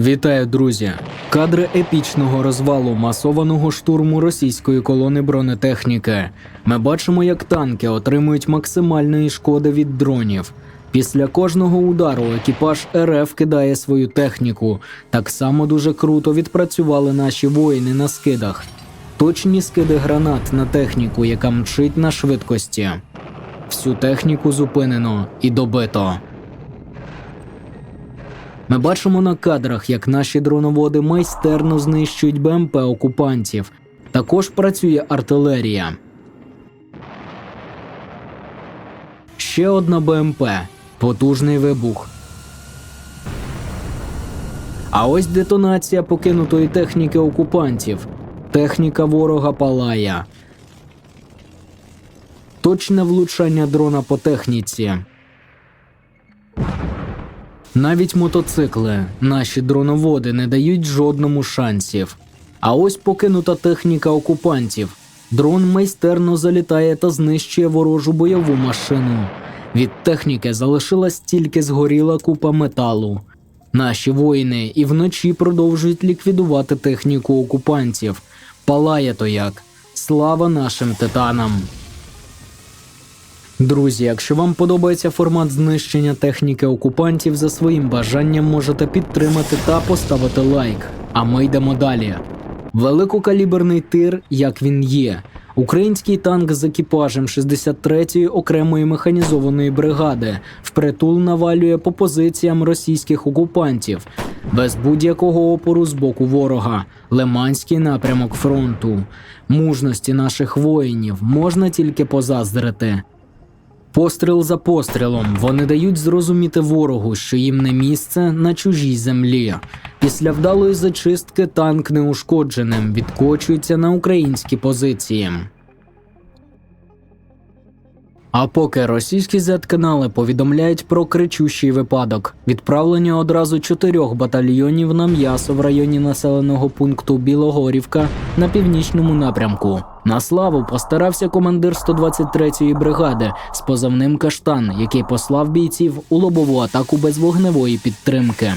Вітаю, друзі! Кадри епічного розвалу масованого штурму російської колони бронетехніки. Ми бачимо, як танки отримують максимальної шкоди від дронів. Після кожного удару екіпаж РФ кидає свою техніку. Так само дуже круто відпрацювали наші воїни на скидах. Точні скиди гранат на техніку, яка мчить на швидкості. Всю техніку зупинено і добито. Ми бачимо на кадрах, як наші дроноводи майстерно знищують БМП окупантів. Також працює артилерія. Ще одна БМП. Потужний вибух. А ось детонація покинутої техніки окупантів. Техніка ворога палає. Точне влучання дрона по техніці. Навіть мотоцикли, наші дроноводи не дають жодному шансів. А ось покинута техніка окупантів. Дрон майстерно залітає та знищує ворожу бойову машину. Від техніки залишилась тільки згоріла купа металу. Наші воїни і вночі продовжують ліквідувати техніку окупантів. Палає то як. Слава нашим титанам! Друзі, якщо вам подобається формат знищення техніки окупантів, за своїм бажанням можете підтримати та поставити лайк. А ми йдемо далі. Великокаліберний тир, як він є. Український танк з екіпажем 63-ї окремої механізованої бригади впритул навалює по позиціям російських окупантів без будь-якого опору з боку ворога. Лиманський напрямок фронту. Мужності наших воїнів можна тільки позаздрити. Постріл за пострілом вони дають зрозуміти ворогу, що їм не місце на чужій землі. Після вдалої зачистки танк неушкодженим відкочується на українські позиції. А поки російські Z-канали повідомляють про кричущий випадок, відправлення одразу чотирьох батальйонів на м'ясо в районі населеного пункту Білогорівка на північному напрямку. На славу постарався командир 123-ї бригади з позивним Каштан, який послав бійців у лобову атаку без вогневої підтримки.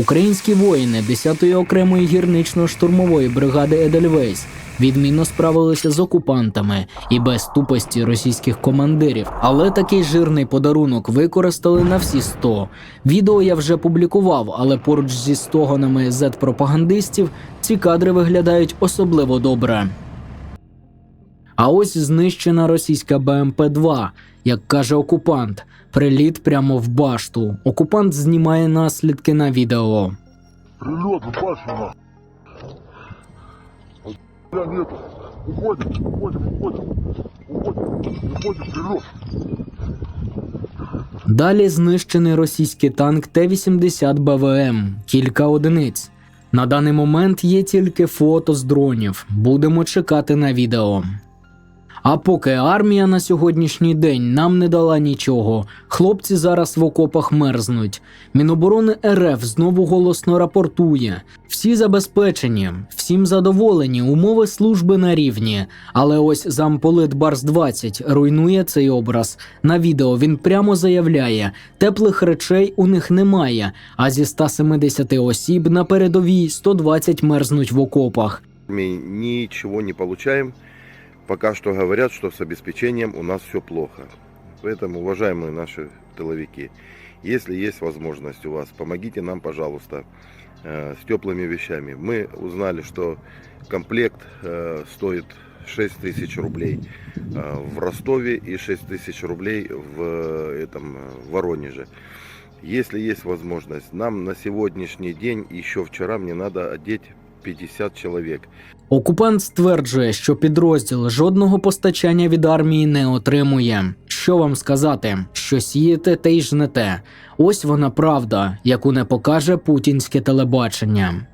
Українські воїни 10-ї окремої гірнично-штурмової бригади Едельвейс відмінно справилися з окупантами і без тупості російських командирів. Але такий жирний подарунок використали на всі 100. Відео я вже публікував, але поруч зі стогонами Z-пропагандистів ці кадри виглядають особливо добре. А ось знищена російська БМП-2, як каже окупант. Приліт прямо в башту. Окупант знімає наслідки на відео. Прилет, упавший на. Нету. Уходим, уходим, уходим. Уходим, уходим, прилет. Далі знищений російський танк Т-80 БВМ, кілька одиниць. На даний момент є тільки фото з дронів. Будемо чекати на відео. А поки армія на сьогоднішній день нам не дала нічого, хлопці зараз в окопах мерзнуть. Міноборони РФ знову голосно рапортує. Всі забезпечені, всім задоволені, умови служби на рівні. Але ось замполит Барс 20 руйнує цей образ. На відео він прямо заявляє: теплих речей у них немає. А зі 170 осіб на передовій 120 мерзнуть в окопах. Мы ничего не получаем. Пока что говорят, что с обеспечением у нас все плохо. Поэтому, уважаемые наши тыловики, если есть возможность у вас, помогите нам, пожалуйста, э, с теплыми вещами. Мы узнали, что комплект э, стоит 6 тысяч рублей э, в Ростове и 6 тысяч рублей в э, этом э, Воронеже. Если есть возможность, нам на сегодняшний день, еще вчера мне надо одеть 50 человек. Окупант стверджує, що підрозділ жодного постачання від армії не отримує. Що вам сказати? Що сієте, те й жнете. Ось вона правда, яку не покаже путінське телебачення.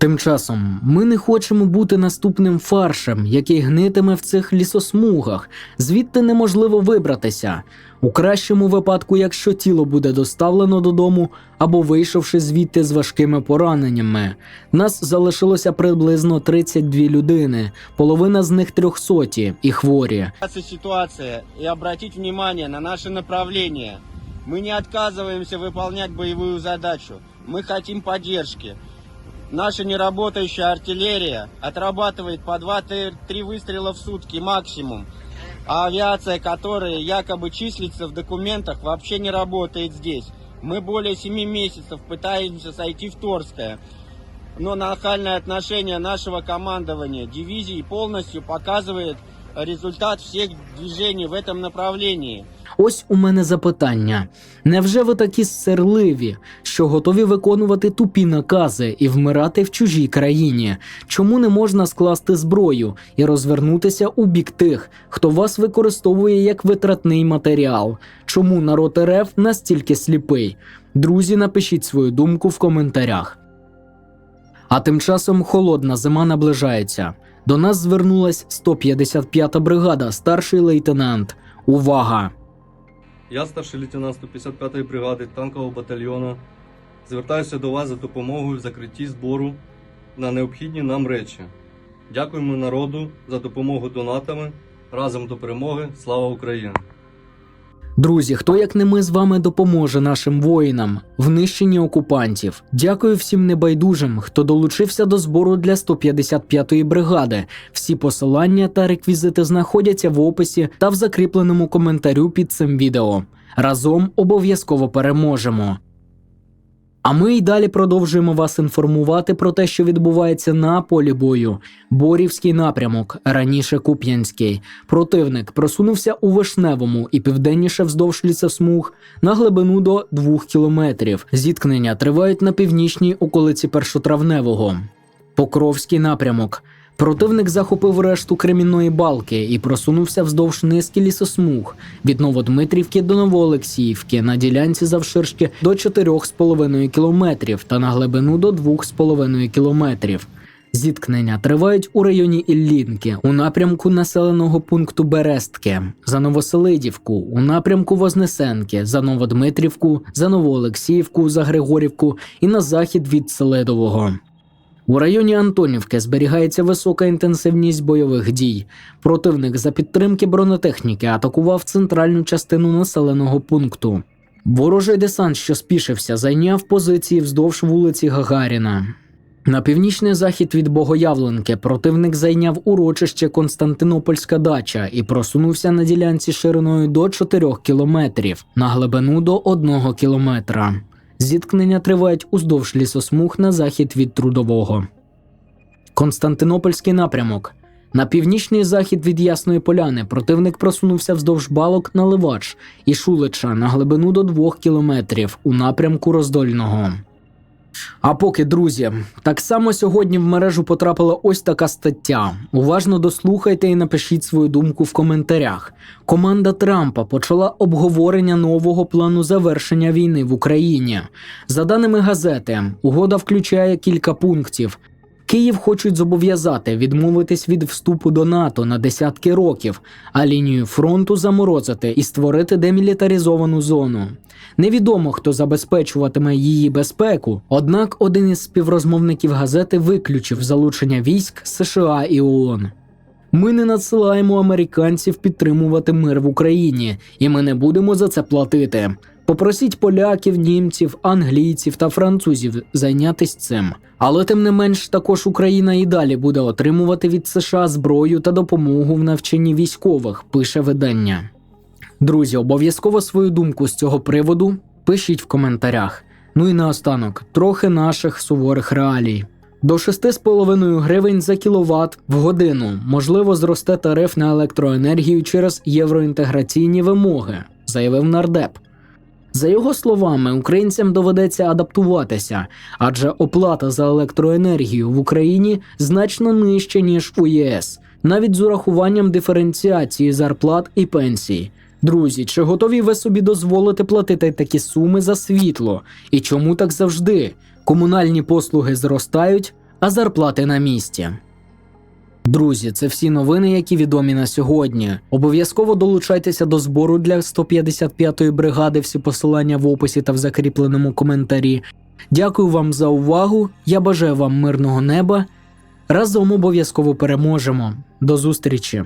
Тим часом ми не хочемо бути наступним фаршем, який гнитиме в цих лісосмугах. Звідти неможливо вибратися. У кращому випадку, якщо тіло буде доставлено додому або вийшовши звідти з важкими пораненнями. Нас залишилося приблизно 32 людини, половина з них трьохсоті і хворі. ситуация и обратить внимание на наше направление. Мы не отказываемся выполнять боевую задачу. мы хотим поддержки. Наша неработающая артиллерия отрабатывает по 2-3 выстрела в сутки максимум. А авиация, которая якобы числится в документах, вообще не работает здесь. Мы более 7 месяцев пытаемся сойти в Торское. Но нахальное отношение нашего командования дивизии полностью показывает результат всех движений в этом направлении. Ось у мене запитання: невже ви такі сирливі, що готові виконувати тупі накази і вмирати в чужій країні? Чому не можна скласти зброю і розвернутися у бік тих, хто вас використовує як витратний матеріал? Чому народ РФ настільки сліпий? Друзі, напишіть свою думку в коментарях. А тим часом холодна зима наближається. До нас звернулась 155-та бригада, старший лейтенант. Увага! Я старший лейтенант 155-ї бригади танкового батальйону. Звертаюся до вас за допомогою в закритті збору на необхідні нам речі. Дякуємо народу за допомогу донатами. Разом до перемоги. Слава Україні! Друзі, хто як не ми з вами допоможе нашим воїнам в нищенні окупантів? Дякую всім небайдужим, хто долучився до збору для 155-ї бригади. Всі посилання та реквізити знаходяться в описі та в закріпленому коментарю під цим відео. Разом обов'язково переможемо. А ми й далі продовжуємо вас інформувати про те, що відбувається на полі бою. Борівський напрямок, раніше Куп'янський. Противник просунувся у вишневому і південніше вздовж лісосмуг на глибину до 2 кілометрів. Зіткнення тривають на північній околиці першотравневого. Покровський напрямок. Противник захопив решту Кремінної балки і просунувся вздовж низки лісосмуг від Новодмитрівки до Новоолексіївки на ділянці завширшки до 4,5 кілометрів та на глибину до 2,5 кілометрів. Зіткнення тривають у районі Іллінки, у напрямку населеного пункту Берестки, за Новоселидівку, у напрямку Вознесенки, за Новодмитрівку, за Новоолексіївку, за Григорівку і на захід від Селедового. У районі Антонівки зберігається висока інтенсивність бойових дій. Противник за підтримки бронетехніки атакував центральну частину населеного пункту. Ворожий десант, що спішився, зайняв позиції вздовж вулиці Гагаріна. На північний захід від Богоявленки противник зайняв урочище Константинопольська дача і просунувся на ділянці шириною до 4 кілометрів на глибину до 1 кілометра. Зіткнення тривають уздовж лісосмуг на захід від Трудового. Константинопольський напрямок. На північний захід від Ясної Поляни противник просунувся вздовж балок на Ливач і Шулича на глибину до 2 кілометрів у напрямку Роздольного. А поки, друзі, так само сьогодні в мережу потрапила ось така стаття. Уважно дослухайте і напишіть свою думку в коментарях. Команда Трампа почала обговорення нового плану завершення війни в Україні. За даними газети, угода включає кілька пунктів. Київ хочуть зобов'язати відмовитись від вступу до НАТО на десятки років, а лінію фронту заморозити і створити демілітаризовану зону. Невідомо, хто забезпечуватиме її безпеку, однак один із співрозмовників газети виключив залучення військ США і ООН. Ми не надсилаємо американців підтримувати мир в Україні, і ми не будемо за це платити. Попросіть поляків, німців, англійців та французів зайнятися цим. Але тим не менш, також Україна і далі буде отримувати від США зброю та допомогу в навчанні військових, пише видання. Друзі, обов'язково свою думку з цього приводу пишіть в коментарях. Ну і наостанок, трохи наших суворих реалій. До 6,5 гривень за кіловат в годину можливо зросте тариф на електроенергію через євроінтеграційні вимоги, заявив нардеп. За його словами, українцям доведеться адаптуватися, адже оплата за електроенергію в Україні значно нижча ніж у ЄС, навіть з урахуванням диференціації зарплат і пенсій. Друзі, чи готові ви собі дозволити платити такі суми за світло? І чому так завжди? Комунальні послуги зростають, а зарплати на місці. Друзі, це всі новини, які відомі на сьогодні. Обов'язково долучайтеся до збору для 155-ї бригади. Всі посилання в описі та в закріпленому коментарі. Дякую вам за увагу. Я бажаю вам мирного неба. Разом обов'язково переможемо. До зустрічі!